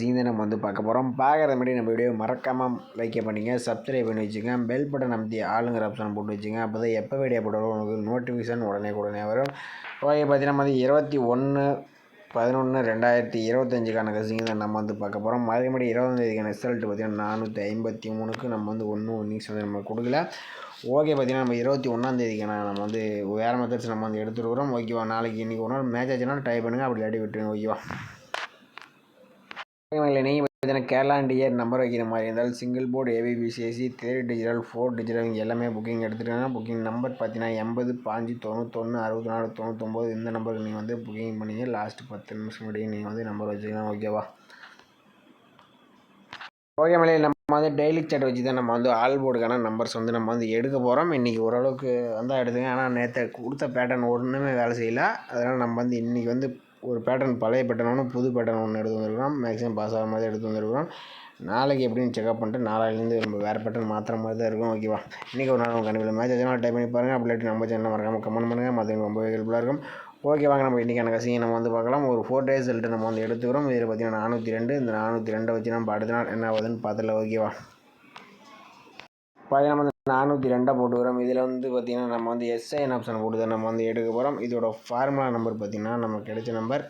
Scene நம்ம வந்து பார்க்க போகிறோம் பார்க்குற மாதிரி நம்ம வீடியோ மறக்காமல் லைக் பண்ணிங்க சப்ஸ்கிரைப் பண்ணி வச்சுங்க பெல் பட்டன் அமைத்தி ஆளுங்கிற ஆப்ஷன் போட்டு வச்சுங்க அப்போ தான் எப்போ வீடியோ போட்டாலும் உங்களுக்கு நோட்டிஃபிகேஷன் உடனே உடனே வரும். ஓகே பார்த்தீங்கன்னா வந்து இருபத்தி ஒன்று பதினொன்று ரெண்டாயிரத்தி இருபத்தஞ்சுக்கான கசிங்க தான் நம்ம வந்து பார்க்க போகிறோம் அதே மாதிரி இருபதாந்தேதிக்கான ரிசல்ட் பார்த்திங்கன்னா நானூற்றி ஐம்பத்தி மூணுக்கு நம்ம வந்து ஒன்றும் ஒன்றிங்ஸ் வந்து நம்ம கொடுக்கல. ஓகே பார்த்தீங்கன்னா நம்ம இருபத்தி ஒன்றாந்தேதிக்கான நம்ம வந்து வேறு மெத்தட்ஸ் நம்ம வந்து எடுத்துருக்குறோம் ஓகேவா நாளைக்கு இன்றைக்கி ஒரு நாள் மேட்ச் ஆச்சுன்னா டைப் பண்ணுங்கள் அப்படி இல்லாட்டி விட்டுருங்க. ஓகேவா இல்லை நீங்கள் பார்த்தீங்கன்னா கேரளாண்டியர் நம்பர் வைக்கிற மாதிரி இருந்தால் சிங்கிள் போர்டு ஏபிபிசிஎஸ்சி த்ரீ டிஜிட்டல் ஃபோர் டிஜிட்டல் இங்கே எல்லாமே புக்கிங் எடுத்துருக்காங்க. புக்கிங் நம்பர் பார்த்தீங்கன்னா எண்பது பாஞ்சு தொண்ணூத்தொன்று அறுபத்தி நாலு தொண்ணூத்தொம்பது இந்த நம்பருக்கு நீங்கள் வந்து புக்கிங் பண்ணிங்க. லாஸ்ட் பத்து நிமிஷம் முடியும் நீங்கள் வந்து நம்பர் வச்சுக்கலாம் ஓகேவா ஓகே மலையை நம்ம வந்து டெய்லி சேட் வச்சு தான் நம்ம வந்து ஆல் போர்டுக்கான நம்பர்ஸ் வந்து நம்ம வந்து எடுக்க போகிறோம் இன்றைக்கி ஓரளவுக்கு வந்தால் எடுத்துங்க ஆனால் நேற்று கொடுத்த பேட்டர்ன் ஒன்றுமே வேலை செய்யல. அதனால் நம்ம வந்து இன்றைக்கி வந்து ஒரு பேட்டர்ன் பழைய பேட்டர்ன் ஒன்று புது பேட்டர்ன் ஒன்று எடுத்து வந்திருக்கிறோம். மேக்ஸிமம் பாஸ் ஆகிற மாதிரி எடுத்து வந்திருக்கிறோம். நாளைக்கு எப்படின்னு செக்அப் பண்ணிட்டு நாளையிலேருந்து நம்ம வேறு பேட்டர்ன் மாற்றுற மாதிரி தான் இருக்கும். ஓகேவா இன்றைக்கி ஒரு நாள் கண்டிப்பாக மேட்ச் அதனால் டைப் பண்ணி பாருங்கள் அப்படி நம்ம சேனலில் மறக்காமல் கமெண்ட் பண்ணுங்கள் மற்றவங்க ரொம்ப ஹெல்ப்ஃபுல்லாக இருக்கும். ஓகே வாங்க நம்ம இன்றைக்கான கசிங்க நம்ம வந்து பார்க்கலாம். ஒரு ஃபோர் டேஸ் ரிசல்ட்டு நம்ம வந்து எடுத்துக்கிறோம். இதில் பார்த்தீங்கன்னா நானூற்றி ரெண்டு. இந்த நானூற்றி ரெண்டை வச்சு நம்ம அடுத்த நாள் என்ன ஆகுதுன்னு பார்த்துல ஓகேவா பார்த்தீங்கன்னா நம்ம நானூற்றி ரெண்டாக போட்டுக்கிறோம் இதில் வந்து பார்த்திங்கன்னா நம்ம வந்து எஸ்ஐஎன் ஆப்ஷன் போட்டு தான் நம்ம வந்து எடுக்க போகிறோம் இதோட ஃபார்முலா நம்பர் பார்த்திங்கன்னா நமக்கு கிடைச்ச நம்பர்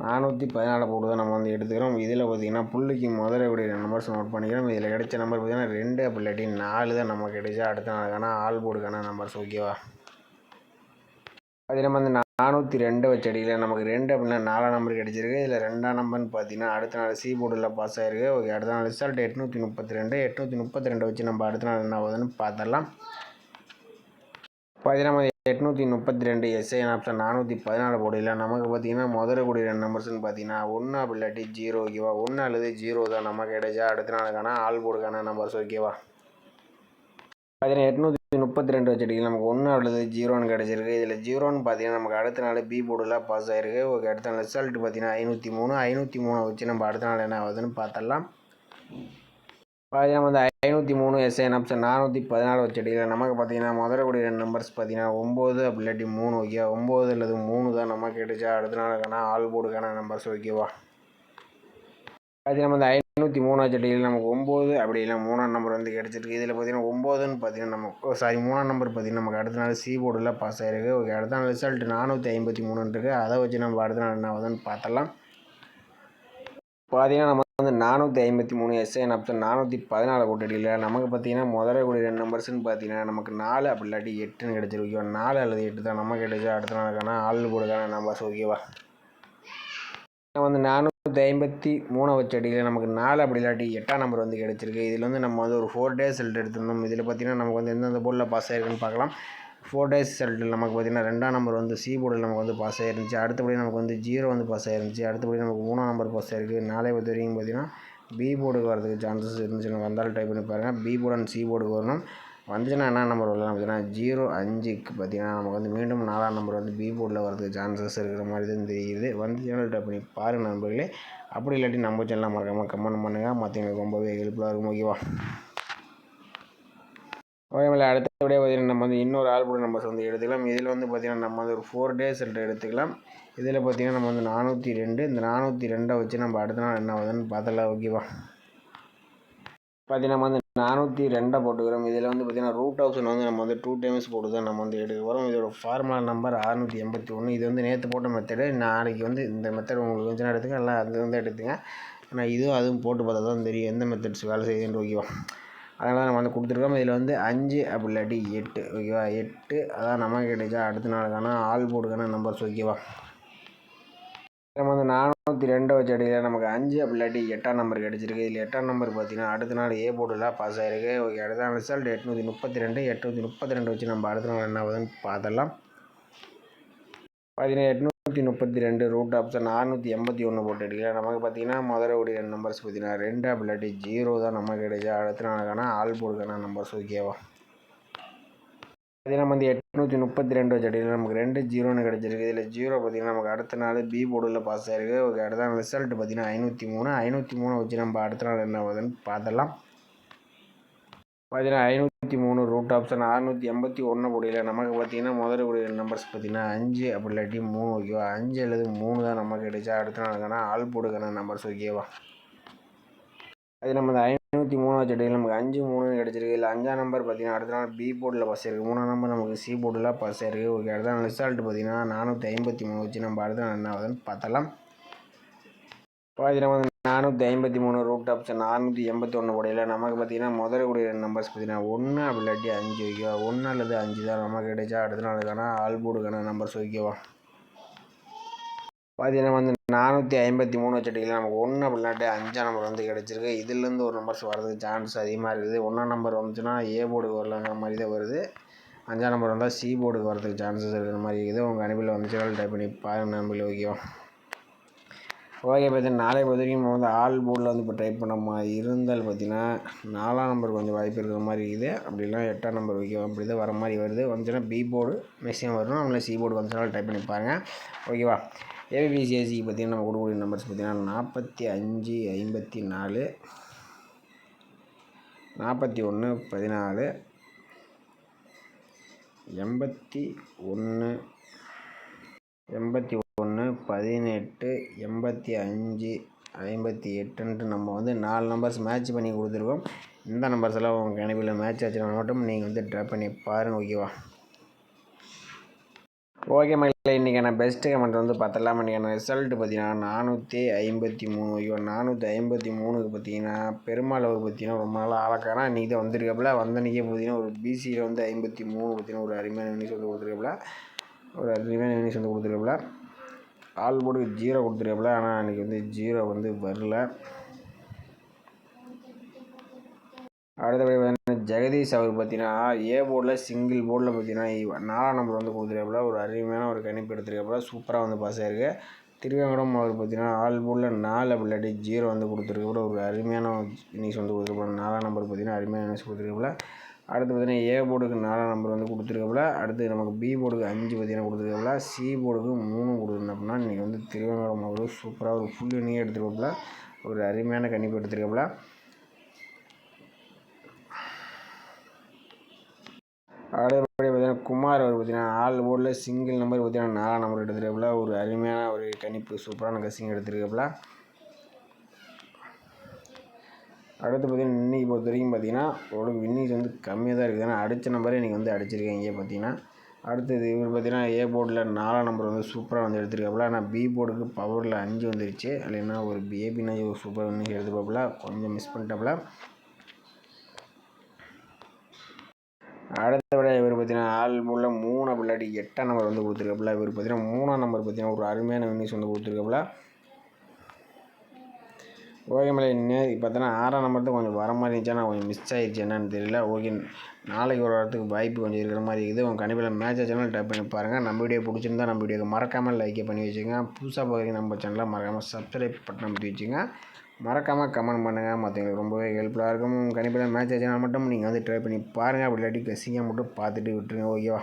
நானூற்றி பதினாலு போட்டு தான் நம்ம வந்து எடுத்துக்கிறோம். இதில் பார்த்திங்கன்னா புள்ளிக்கு முதல்ல இப்படி நம்பர்ஸ் நோட் பண்ணிக்கிறோம். இதில் கிடைச்ச நம்பர் பார்த்திங்கன்னா ரெண்டு அப்படி இல்லாட்டி நாலு தான் நமக்கு கிடைச்சா அடுத்த நாளுக்கான ஆள் போர்டுக்கான நம்பர்ஸ் ஓகேவா அது நம்ம வந்து நானூற்றி ரெண்டு வச்ச அடியில் நமக்கு ரெண்டு அப்படின்னா நாலாம் நம்பர் கிடச்சிருக்கு. இதில் ரெண்டாம் நம்பர்னு பார்த்தீங்கன்னா அடுத்த நாள் சி போர்டில் பாஸ் ஆயிருக்கு. ஓகே அடுத்த நாள் ரிசல்ட் எட்நூற்றி முப்பத்தி ரெண்டு. எட்நூற்றி முப்பத்தி ரெண்டு வச்சு நம்ம அடுத்த நாள் என்ன ஆகுதுன்னு பார்த்துடலாம் பார்த்தீங்கன்னா எட்நூற்றி முப்பத்தி ரெண்டு எஸ்ஐஎன் ஆப்ஷன் நானூற்றி பதினாலு போர்டில் நமக்கு பார்த்தீங்கன்னா முதல்ல கூடிய ரெண்டு நம்பர்ஸ்னு பார்த்தீங்கன்னா ஒன்று அப்படி இல்லாட்டி ஜீரோ ஓகேவா ஒன்று அல்லது ஜீரோ தான் நமக்கு கிடைச்சா அடுத்த நாளுக்கான ஆல் போர்டுக்கான நம்பர்ஸ் ஓகேவா பதினெட்நூற்றி முப்பத்தி ரெண்டு வச்சுட்டு நமக்கு ஒன்று அல்லது ஜீரோன்னு கிடச்சிருக்கு. இதில் ஜீரோன்னு பார்த்தீங்கன்னா நமக்கு அடுத்த நாள் பி போர்டில் பாஸ் ஆகிருக்கு ஓகே அடுத்த நாள் ரிசல்ட் பார்த்தீங்கன்னா ஐநூற்றி மூணு. ஐநூற்றி மூணு வச்சு நம்ம அடுத்த நாள் என்ன ஆகுதுன்னு பார்த்தலாம் பார்த்தீங்கன்னா வந்து ஐநூற்றி மூணு எஸ்ஐன் ஆப்ஷன் நானூற்றி பதினாலு வச்சடியில் நமக்கு பார்த்தீங்கன்னா முதல்ல கூடிய ரெண்டு நம்பர்ஸ் பார்த்தீங்கன்னா ஒம்பது அப்படி இல்லாட்டி மூணு ஓகே ஒம்பது அல்லது மூணு தான் நமக்கு கிடைச்சா அடுத்த நாளுக்கான ஆல் போர்டுக்கான நம்பர்ஸ் ஓகேவா பார்த்தீங்கன்னா வந்து ஐநூற்றி மூணாவது சட்டியில் நமக்கு ஒம்பது அப்படி இல்லை மூணாம் நம்பர் வந்து கிடச்சிருக்கு. இதில் பார்த்தீங்கன்னா ஒம்போதுன்னு பார்த்தீங்கன்னா நம்ம சாரி மூணாம் நம்பர் பார்த்தீங்கன்னா நமக்கு அடுத்த நாள் சி போர்டில் பாஸ் ஆகிருக்கு ஓகே அடுத்த நாள் ரிசல்ட் நானூற்றி ஐம்பத்தி மூணுன்னு இருக்குது அதை வச்சு நம்ம அடுத்த நாள் என்ன ஆகுதுன்னு பார்த்தலாம் பார்த்தீங்கன்னா நம்ம வந்து நானூற்றி ஐம்பத்தி மூணு எஸ்ஐஎன் ஆப்ஷன் நானூற்றி பதினாலு கூட்டடியில் நமக்கு பார்த்தீங்கன்னா முதல்ல கூடிய ரெண்டு நம்பர்ஸ்னு பார்த்தீங்கன்னா நமக்கு நாலு அப்படி இல்லாட்டி எட்டுன்னு கிடச்சிருக்கு. ஓகேவா நாலு அல்லது எட்டு தான் நமக்கு கிடைச்சா அடுத்த நாளுக்கான ஆள் கூடக்கான நம்பர்ஸ் ஓகேவா வந்து நானூற்றி ஐம்பத்தி மூணு வச்சடியில் நமக்கு நாலு அப்படி இல்லாட்டி எட்டாம் நம்பர் வந்து கிடச்சிருக்கு. இதில் வந்து நம்ம வந்து ஒரு ஃபோர் டேஸ் ரிசல்ட் எடுத்துருந்தோம். இதில் பார்த்திங்கன்னா நமக்கு வந்து எந்தெந்த போர்டில் பாஸ் ஆகிருக்குன்னு பார்க்கலாம். ஃபோர் டேஸ் ரிசல்ட்டில் நமக்கு பார்த்திங்கன்னா ரெண்டாம் நம்பர் வந்து சி போர்டில் நமக்கு வந்து பாஸ் ஆயிருந்துச்சு. அடுத்தபடி நமக்கு வந்து ஜீரோ வந்து பாஸ் ஆயிருந்துச்சு. அடுத்தபடி நமக்கு மூணாம் நம்பர் பாஸ் ஆகிருக்கு நாளை பொறுத்த வரைக்கும் பார்த்திங்கன்னா பி போர்டுக்கு வரதுக்கு சான்சஸ் இருந்துச்சு நம்ம வந்தாலும் டைப் பண்ணி பாருங்கள் பி போர்டு அண்ட் சி போர்டுக்கு வரணும். வந்துச்சுன்னா என்ன நம்பர் வரலாம் பார்த்தீங்கன்னா ஜீரோ அஞ்சுக்கு பார்த்தீங்கன்னா நமக்கு வந்து மீண்டும் நாலாம் நம்பர் வந்து பி போர்டில் வரதுக்கு சான்சஸ் இருக்கிற மாதிரி தான் தெரியுது. வந்து சேனல் டைப் பண்ணி பாருங்கள் நண்பர்களே. அப்படி இல்லாட்டி நம்ம சேனலில் மறக்காமல் கமெண்ட் பண்ணுங்கள் மற்றவங்களுக்கு ரொம்பவே ஹெல்ப்ஃபுல்லாக இருக்கும் ஓகேவா ஓகே மேலே விட பார்த்தீங்கன்னா நம்ம வந்து இன்னொரு ஆல்போர்டு நம்பர்ஸ் வந்து எடுத்துக்கலாம். இதில் வந்து பார்த்திங்கன்னா நம்ம வந்து ஒரு ஃபோர் டேஸ் எடுத்துக்கலாம். இதில் பார்த்திங்கன்னா நம்ம வந்து நானூற்றி ரெண்டு. இந்த நானூற்றி ரெண்டை வச்சு நம்ம அடுத்த நாள் என்ன ஆகுதுன்னு பார்த்தலாம் ஓகேவா பார்த்தீங்கன்னா நம்ம வந்து நானூற்றி ரெண்டை போட்டுக்கிறோம். இதில் வந்து பார்த்திங்கன்னா ரூட் ஆப்ஷன் வந்து நம்ம வந்து டூ டைம்ஸ் போட்டு தான் நம்ம வந்து எடுக்க போகிறோம் இதோட ஃபார்முலா நம்பர் அறுநூற்றி எண்பத்தி ஒன்று இது வந்து நேற்று போட்ட மெத்தடு நாளைக்கு வந்து இந்த மெத்தட் உங்களுக்கு கொஞ்சம் எடுத்துங்க எல்லாம் அது வந்து எடுத்துங்க. ஆனால் இதுவும் அதுவும் போட்டு பார்த்தா தான் தெரியும் எந்த மெத்தட்ஸ் வேலை செய்யுதுன்னு ஓகேவா அதனால் நம்ம வந்து கொடுத்துருக்கோம். இதில் வந்து அஞ்சு அப்படி இல்லாட்டி எட்டு ஓகேவா எட்டு. அதான் நமக்கு கிடைச்சா அடுத்த நாளுக்கான ஆள் போட்டுக்கான நம்பர்ஸ் ஓகேவா நானூற்றி ரெண்டு வச்ச அடியில் நமக்கு அஞ்சு பிள்ளாட்டி எட்டாம் நம்பர் கிடச்சிருக்கு. இதில் எட்டாம் நம்பர் பார்த்தீங்கன்னா அடுத்த நாள் ஏ போர்டில் பாஸ் ஆகிருக்கு ஓகே அடுத்த நாள் ரிசல்ட் எட்நூற்றி முப்பத்தி ரெண்டு எட்நூற்றி முப்பத்தி ரெண்டு வச்சு நம்ம அடுத்த நாள் என்ன ஆகுதுன்னு பார்த்துடலாம். பார்த்தீங்கன்னா எட்நூற்றி முப்பத்தி ரெண்டு ரூட் ஆப்ஷன் நானூற்றி எண்பத்தி ஒன்று போட்டு எடுக்கல நமக்கு பார்த்தீங்கன்னா முதல்ல உடைய நம்பர்ஸ் பார்த்தீங்கன்னா ரெண்டு பிள்ளாட்டி ஜீரோ தான் நமக்கு கிடைச்சா அடுத்த நாளுக்கான ஆல் போர்டுக்கான நம்பர்ஸ் ஓகேவா பார்த்தீங்கன்னா வந்து எட் நூற்றி முப்பத்தி ரெண்டு வச்ச அடியில் நமக்கு ரெண்டு ஜீரோன்னு கிடச்சிருக்கு. இதில் ஜீரோ பார்த்திங்கன்னா நமக்கு அடுத்த நாள் பி போர்டில் பாஸ் ஆகிருக்கு ஓகே அடுத்த நாள் ரிசல்ட் பார்த்திங்கன்னா ஐநூற்றி மூணு. ஐநூற்றி மூணு வச்சு நம்ம அடுத்த நாள் என்ன ஆகுதுன்னு பார்த்துடலாம். பார்த்தீங்கன்னா ஐநூற்றி மூணு ரூட் ஆப்ஷன் அறுநூற்றி எண்பத்தி ஒன்று முடியல நமக்கு பார்த்தீங்கன்னா முதல் கூடிய நம்பர்ஸ் பார்த்தீங்கன்னா அஞ்சு அப்படி இல்லாட்டி மூணு ஓகேவா அஞ்சு அல்லது மூணு தான் நமக்கு கிடைச்சா அடுத்த நாளுக்கான ஆள் போடுக்கான நம்பர்ஸ் ஓகேவா அது நம்ம இந்த ஐநூற்றி மூணாவது சட்டையில் நமக்கு அஞ்சு மூணு கிடச்சிருக்கு. இல்லை அஞ்சாம் நம்பர் பார்த்தீங்கன்னா அடுத்த நாள் பி போர்டில் பஸ் இருக்குது மூணாம் நம்பர் நமக்கு சி போர்டில் பஸ் இருக்குது ஓகே அடுத்த நாள் ரிசல்ட் பார்த்தீங்கன்னா நானூற்றி ஐம்பத்தி மூணு வச்சு நம்ம அடுத்த நாள் என்ன ஆகுதுன்னு பார்த்தலாம் பார்த்தீங்கன்னா வந்து நானூற்றி ஐம்பத்தி மூணு ரூட் ஆப்ஷன் நானூற்றி எண்பத்தி ஒன்று நமக்கு பார்த்தீங்கன்னா முதல் கூடிய நம்பர்ஸ் பார்த்தீங்கன்னா ஒன்று அப்படி இல்லாட்டி அஞ்சு ஓகேவா ஒன்று அல்லது அஞ்சு தான் நமக்கு கிடைச்சா அடுத்த நாளுக்கான ஆல்போர்டுக்கான நம்பர்ஸ் ஓகேவா பார்த்தீங்கன்னா வந்து நானூற்றி ஐம்பத்தி மூணு வச்சுட்டிங்களா நமக்கு ஒன்று அப்படி அஞ்சாம் நம்பர் வந்து கிடச்சிருக்கு. இதுலேருந்து ஒரு நம்பர்ஸ் வரதுக்கு சான்ஸ் அதிகமாக இருக்குது ஒன்றாம் நம்பர் வந்துச்சுன்னா ஏ போர்டுக்கு வரலாங்கிற மாதிரி தான் வருது. அஞ்சாம் நம்பர் வந்தால் சி போர்டுக்கு வரதுக்கு சான்சஸ் இருக்கிற மாதிரி இருக்குது. உங்கள் அனுப்பில் வந்துச்சுனாலும் டைப் பண்ணி பாருங்க நம்பில் ஓகேவா ஓகே பார்த்தீங்கன்னா நாளை பொறுத்த வரைக்கும் நம்ம வந்து ஆல் போர்டில் வந்து இப்போ டைப் பண்ண மாதிரி இருந்தால் பார்த்தீங்கன்னா நாலாம் நம்பர் கொஞ்சம் வாய்ப்பு இருக்கிற மாதிரி இருக்குது. அப்படி எட்டாம் நம்பர் வைக்கும் அப்படி தான் வர மாதிரி வருது. வந்துச்சுன்னா பி போர்டு மேக்ஸிமம் வரும் நம்மள சி போர்டு வந்துச்சுனாலும் டைப் பண்ணி பாருங்கள் ஓகேவா ஏபிசிஎஸ்சிக்கு பார்த்தீங்கன்னா நம்ம கொடுக்கக்கூடிய நம்பர்ஸ் பார்த்தீங்கன்னா நாற்பத்தி அஞ்சு ஐம்பத்தி நாலு நாற்பத்தி ஒன்று பதினாலு எண்பத்தி ஒன்று எண்பத்தி ஒன்று பதினெட்டு எண்பத்தி அஞ்சு ஐம்பத்தி எட்டுன்ட்டு நம்ம வந்து நாலு நம்பர்ஸ் மேட்ச் பண்ணி கொடுத்துருக்கோம். இந்த நம்பர்ஸ் எல்லாம் உங்கள் கணிப்பில் மேட்ச் ஆச்சுன்னா மட்டும் நீங்கள் வந்து ட்ரை பண்ணி பாருங்கள் ஓகேவா ஓகே மகளே இன்றைக்கான பெஸ்ட்டு கமெண்ட் வந்து பார்த்தலாம். இன்றைக்கான ரிசல்ட்டு பார்த்தீங்கன்னா நானூற்றி ஐம்பத்தி மூணு. ஐயோ நானூற்றி ஐம்பத்தி மூணுக்கு பார்த்தீங்கன்னா பெருமாளவுக்கு பார்த்தீங்கன்னா ரொம்ப நாள் ஆளக்காரன். இன்றைக்கி தான் வந்திருக்காப்புல. வந்த அன்றைக்கே பார்த்தீங்கன்னா ஒரு பிசியில் வந்து ஐம்பத்தி மூணு பார்த்தீங்கன்னா ஒரு அருமையான வினிஸ் வந்து கொடுத்துருக்காப்புல. ஒரு அருமையான வினிஸ் வந்து கொடுத்துருக்காப்புல. ஆல் போர்டு ஜீரோ கொடுத்துருக்காப்புல. ஆனால் அன்றைக்கி வந்து ஜீரோ வந்து வரல. அடுத்தபடி ஜெகதீஷ் அவர் பார்த்தீங்கன்னா ஏ போர்டில் சிங்கிள் போர்டில் பார்த்தீங்கன்னா நாலாம் நம்பர் வந்து கொடுத்துருக்காப்புல. ஒரு அருமையான ஒரு கணிப்பு எடுத்துருக்காப்புல. சூப்பராக வந்து பாஸ் ஆயிருக்கு. திருவேங்கடம் அவர் பார்த்தீங்கன்னா ஆல் போர்டில் நாலு அப்படி ஜீரோ வந்து கொடுத்துருக்கப்பட ஒரு அருமையான இன்னிங்ஸ் வந்து கொடுத்துருப்பாங்க நாலாம் நம்பர் பார்த்தீங்கன்னா அருமையான இன்னிங்ஸ் கொடுத்துருக்காப்புல. அடுத்து பார்த்தீங்கன்னா ஏ போர்டுக்கு நாலாம் நம்பர் வந்து கொடுத்துருக்கப்பல. அடுத்து நமக்கு பி போர்டுக்கு அஞ்சு பார்த்தீங்கன்னா கொடுத்துருக்காப்புல. சி போர்டுக்கு மூணு கொடுத்துருந்தோம்னா இன்றைக்கி வந்து திருவேங்கடம் அவர் சூப்பராக ஒரு ஃபுல் இன்னிங்கே எடுத்துருக்கப்பல. ஒரு அருமையான கணிப்பு எடுத்துருக்கப்பல. அடுத்தபடி பார்த்தீங்கன்னா குமார் அவர் பார்த்தீங்கன்னா ஆள் போர்டில் சிங்கிள் நம்பர் பார்த்தீங்கன்னா நாலாம் நம்பர் எடுத்துருக்காப்புல. ஒரு அருமையான ஒரு கணிப்பு சூப்பரான கசிங் எடுத்துருக்காப்புல. அடுத்து பார்த்தீங்கன்னா இன்றைக்கி பொறுத்த வரைக்கும் பார்த்தீங்கன்னா ஓரளவுக்கு வின்னிங்ஸ் வந்து கம்மியாக தான் இருக்குது. ஏன்னா அடித்த நம்பரே இன்றைக்கி வந்து அடிச்சிருக்கீங்க பார்த்தீங்கன்னா. அடுத்தது இவர் பார்த்தீங்கன்னா ஏ போர்டில் நாலாம் நம்பர் வந்து சூப்பராக வந்து எடுத்திருக்காப்புல. ஆனால் பி போர்டுக்கு பவரில் அஞ்சு வந்துருச்சு. இல்லைன்னா ஒரு ஏபினா ஒரு சூப்பர் வின்னிங் எடுத்துப்பாப்புல கொஞ்சம் மிஸ் பண்ணிட்டாப்புல. அடுத்த விட இவர் பார்த்தீங்கன்னா ஆள் உள்ள மூணு பிள்ளாடி எட்டாம் நம்பர் வந்து கொடுத்துருக்காப்புல. இவர் பார்த்தீங்கன்னா மூணாம் நம்பர் பார்த்தீங்கன்னா ஒரு அருமையான வின்னிஸ் வந்து கொடுத்துருக்காப்புல. ஓகே மேலே இன்னும் பார்த்தோன்னா ஆறாம் நம்பர் தான் கொஞ்சம் வர மாதிரி இருந்துச்சு ஆனால் கொஞ்சம் மிஸ் ஆயிடுச்சு என்னன்னு தெரியல. ஓகே நாளைக்கு ஒரு வாரத்துக்கு வாய்ப்பு கொஞ்சம் இருக்கிற மாதிரி இருக்குது. உங்கள் கண்டிப்பாக மேட்ச் சேனல் டைப் பண்ணி பாருங்கள் நம்ம வீடியோ பிடிச்சிருந்தா நம்ம வீடியோக்கு மறக்காமல் லைக்கே பண்ணி வச்சுங்க புதுசாக பார்க்குறீங்க நம்ம சேனலில் மறக்காமல் சப்ஸ்கிரைப் பட்டன் அமைத்து வச்சுங்க மறக்காமல் கமெண்ட் பண்ணுங்கள் மற்றவங்களுக்கு ரொம்பவே ஹெல்ப்ஃபுல்லாக இருக்கும். கண்டிப்பாக மேட்ச் ஆச்சுன்னா மட்டும் நீங்கள் வந்து ட்ரை பண்ணி பாருங்கள் அப்படி இல்லாட்டி கசிங்க மட்டும் பார்த்துட்டு விட்டுருங்க. ஓகேவா